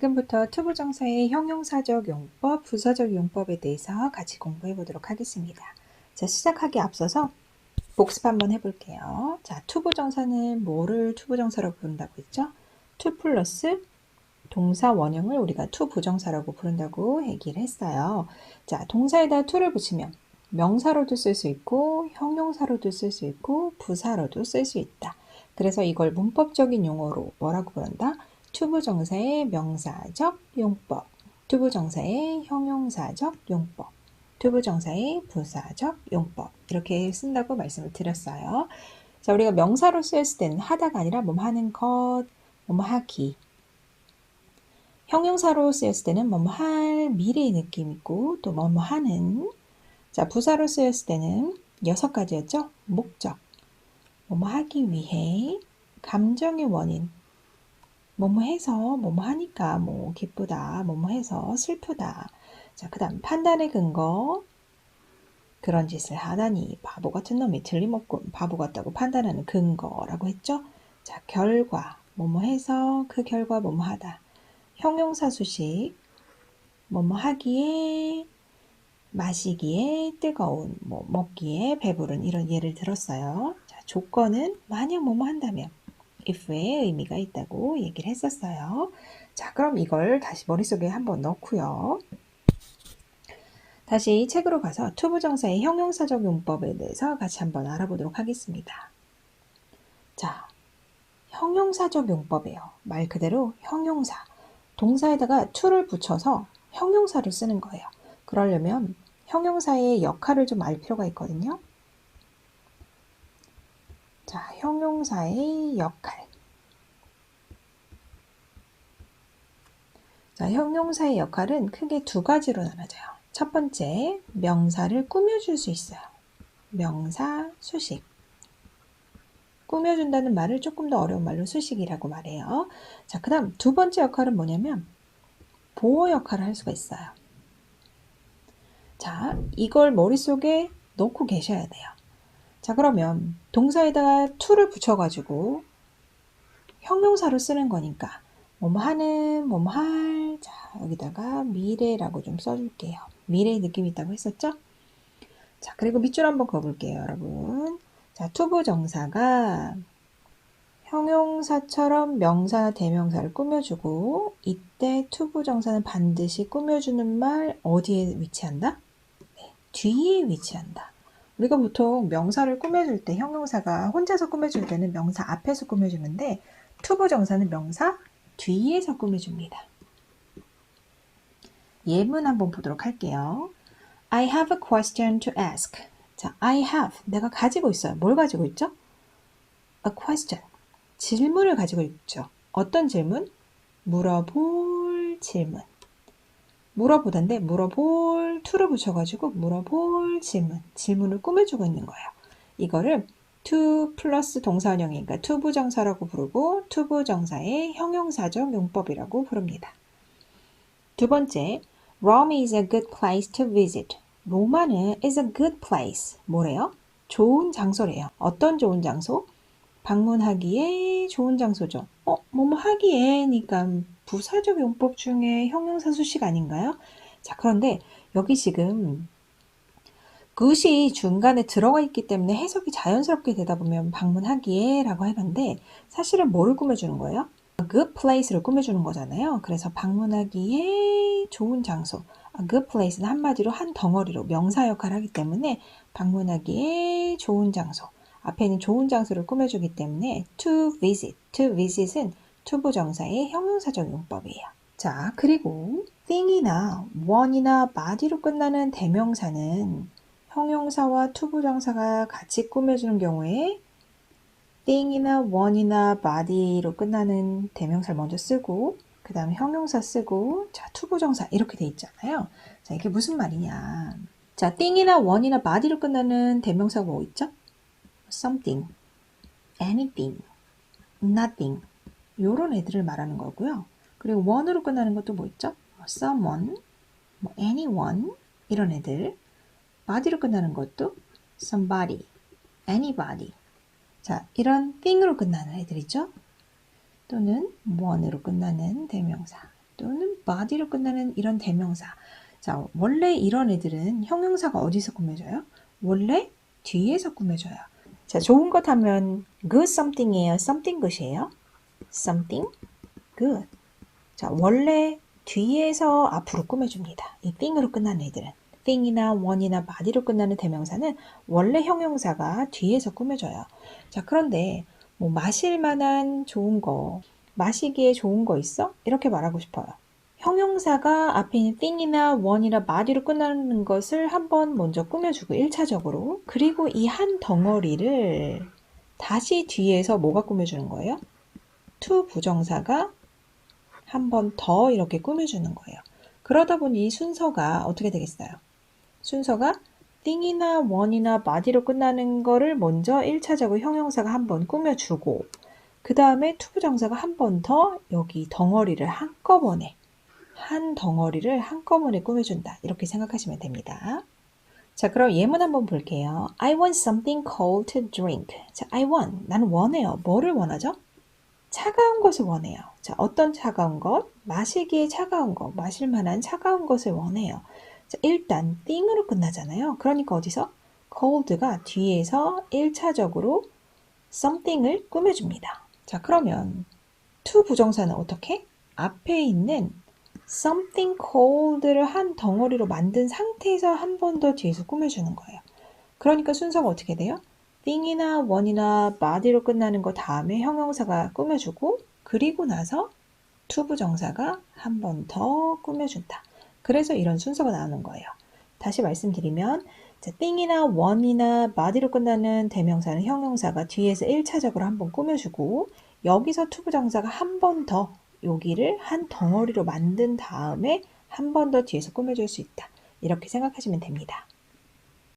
지금부터 투부정사의 형용사적 용법, 부사적 용법에 대해서 같이 공부해 보도록 하겠습니다. 자, 시작하기 앞서서 복습 한번 해볼게요. 자, 투부정사는 뭐를 투부정사라고 부른다고 했죠? 투 플러스 동사 원형을 우리가 투부정사라고 부른다고 얘기를 했어요. 자, 동사에다 투를 붙이면 명사로도 쓸 수 있고 형용사로도 쓸 수 있고 부사로도 쓸 수 있다. 그래서 이걸 문법적인 용어로 뭐라고 부른다? 투부정사의 명사적 용법, 투부정사의 형용사적 용법, 투부정사의 부사적 용법 이렇게 쓴다고 말씀을 드렸어요. 자, 우리가 명사로 쓰였을 때는 하다가 아니라 뭐 하는 것, 뭐 하기. 형용사로 쓰였을 때는 뭐할 미래의 느낌 있고 또뭐 하는. 자, 부사로 쓰였을 때는 여섯 가지였죠. 목적, 뭐 하기 위해, 감정의 원인, 뭐뭐 해서 뭐뭐 하니까 뭐 기쁘다 뭐뭐 해서 슬프다. 자 그 다음 판단의 근거. 그런 짓을 하다니 바보 같은 놈이 틀림없고 바보 같다고 판단하는 근거라고 했죠? 자 결과. 뭐뭐 해서 그 결과 뭐뭐 하다. 형용사 수식. 뭐뭐 하기에 마시기에 뜨거운 뭐 먹기에 배부른 이런 예를 들었어요. 자 조건은 만약 뭐뭐 한다면 if의 의미가 있다고 얘기를 했었어요. 자, 그럼 이걸 다시 머릿속에 한번 넣고요. 다시 책으로 가서 투부정사의 형용사적 용법에 대해서 같이 한번 알아보도록 하겠습니다. 자, 형용사적 용법이에요. 말 그대로 형용사. 동사에다가 to를 붙여서 형용사를 쓰는 거예요. 그러려면 형용사의 역할을 좀 알 필요가 있거든요. 자, 형용사의 역할. 자, 형용사의 역할은 크게 두 가지로 나눠져요. 첫 번째, 명사를 꾸며줄 수 있어요. 명사, 수식. 꾸며준다는 말을 조금 더 어려운 말로 수식이라고 말해요. 자, 그 다음 두 번째 역할은 뭐냐면 보호 역할을 할 수가 있어요. 자, 이걸 머릿속에 놓고 계셔야 돼요. 자, 그러면 동사에다가 to를 붙여가지고 형용사로 쓰는 거니까 뭐뭐 하는, 뭐뭐 할, 자, 여기다가 미래라고 좀 써줄게요. 미래의 느낌이 있다고 했었죠? 자, 그리고 밑줄 한번 그어볼게요, 여러분. 자, 투부 정사가 형용사처럼 명사나 대명사를 꾸며주고 이때 투부 정사는 반드시 꾸며주는 말 어디에 위치한다? 네, 뒤에 위치한다. 우리가 보통 명사를 꾸며줄 때 형용사가 혼자서 꾸며줄 때는 명사 앞에서 꾸며주는데 투부 정사는 명사 뒤에서 꾸며줍니다. 예문 한번 보도록 할게요. I have a question to ask. 자, I have. 내가 가지고 있어요. 뭘 가지고 있죠? A question. 질문을 가지고 있죠. 어떤 질문? 물어볼 질문. 물어보던데 물어볼 to를 붙여가지고 물어볼 질문, 질문을 꾸며주고 있는 거예요. 이거를 to 플러스 동사원형이니까 투부정사라고 부르고 투부정사의 형용사적 용법이라고 부릅니다. 두 번째, Rome is a good place to visit. 로마는 is a good place. 뭐래요? 좋은 장소래요. 어떤 좋은 장소? 방문하기에 좋은 장소죠. 어, 뭐뭐 하기에니까 부사적 용법 중에 형용사 수식 아닌가요? 자, 그런데 여기 지금 그것이 중간에 들어가 있기 때문에 해석이 자연스럽게 되다 보면 방문하기에 라고 해봤는데 사실은 뭐를 꾸며주는 거예요? A good place를 꾸며주는 거잖아요. 그래서 방문하기에 좋은 장소. A good place는 한마디로 한 덩어리로 명사 역할을 하기 때문에 방문하기에 좋은 장소. 앞에는 좋은 장소를 꾸며주기 때문에 to visit, to visit은 투부정사의 형용사적 용법이에요. 자, 그리고 thing이나 one이나 body로 끝나는 대명사는 형용사와 투부정사가 같이 꾸며주는 경우에 thing이나 one이나 body로 끝나는 대명사를 먼저 쓰고 그 다음에 형용사 쓰고 자 투부정사 이렇게 돼 있잖아요. 자 이게 무슨 말이냐? 자 thing이나 one이나 body로 끝나는 대명사가 뭐 있죠? something, anything, nothing 요런 애들을 말하는 거고요. 그리고 one으로 끝나는 것도 뭐 있죠? someone, 뭐 anyone 이런 애들 body로 끝나는 것도 somebody, anybody 자 이런 thing으로 끝나는 애들이죠. 또는 one으로 끝나는 대명사 또는 body로 끝나는 이런 대명사. 자, 원래 이런 애들은 형용사가 어디서 꾸며져요? 원래 뒤에서 꾸며져요. 자, 좋은 것 하면 good something이에요. something good이에요. Something good. 자, 원래 뒤에서 앞으로 꾸며줍니다. 이 thing으로 끝나는 애들은. thing이나 one이나 body로 끝나는 대명사는 원래 형용사가 뒤에서 꾸며져요. 자, 그런데 뭐 마실 만한 좋은 거, 마시기에 좋은 거 있어? 이렇게 말하고 싶어요. 형용사가 앞에 있는 thing이나 one이나 body로 끝나는 것을 한번 먼저 꾸며주고 1차적으로 그리고 이 한 덩어리를 다시 뒤에서 뭐가 꾸며주는 거예요? To 부정사가 한 번 더 이렇게 꾸며주는 거예요. 그러다 보니 이 순서가 어떻게 되겠어요? 순서가 thing이나 one이나 body로 끝나는 거를 먼저 1차적으로 형용사가 한 번 꾸며주고 그 다음에 투부정사가 한 번 더 여기 덩어리를 한꺼번에 한 덩어리를 한꺼번에 꾸며준다. 이렇게 생각하시면 됩니다. 자, 그럼 예문 한번 볼게요. I want something cold to drink. 자, I want. 나는 원해요. 뭐를 원하죠? 차가운 것을 원해요. 자, 어떤 차가운 것? 마시기에 차가운 것, 마실 만한 차가운 것을 원해요. 자, 일단 thing으로 끝나잖아요. 그러니까 어디서? cold가 뒤에서 1차적으로 something을 꾸며줍니다. 자, 그러면 to 부정사는 어떻게? 앞에 있는 something cold를 한 덩어리로 만든 상태에서 한 번 더 뒤에서 꾸며주는 거예요. 그러니까 순서가 어떻게 돼요? Thing이나 one이나 body로 끝나는 거 다음에 형용사가 꾸며주고 그리고 나서 to 부정사가 한 번 더 꾸며준다. 그래서 이런 순서가 나오는 거예요. 다시 말씀드리면 자, thing이나 one이나 body로 끝나는 대명사는 형용사가 뒤에서 1차적으로 한 번 꾸며주고 여기서 to 부정사가 한 번 더 여기를 한 덩어리로 만든 다음에 한 번 더 뒤에서 꾸며줄 수 있다. 이렇게 생각하시면 됩니다.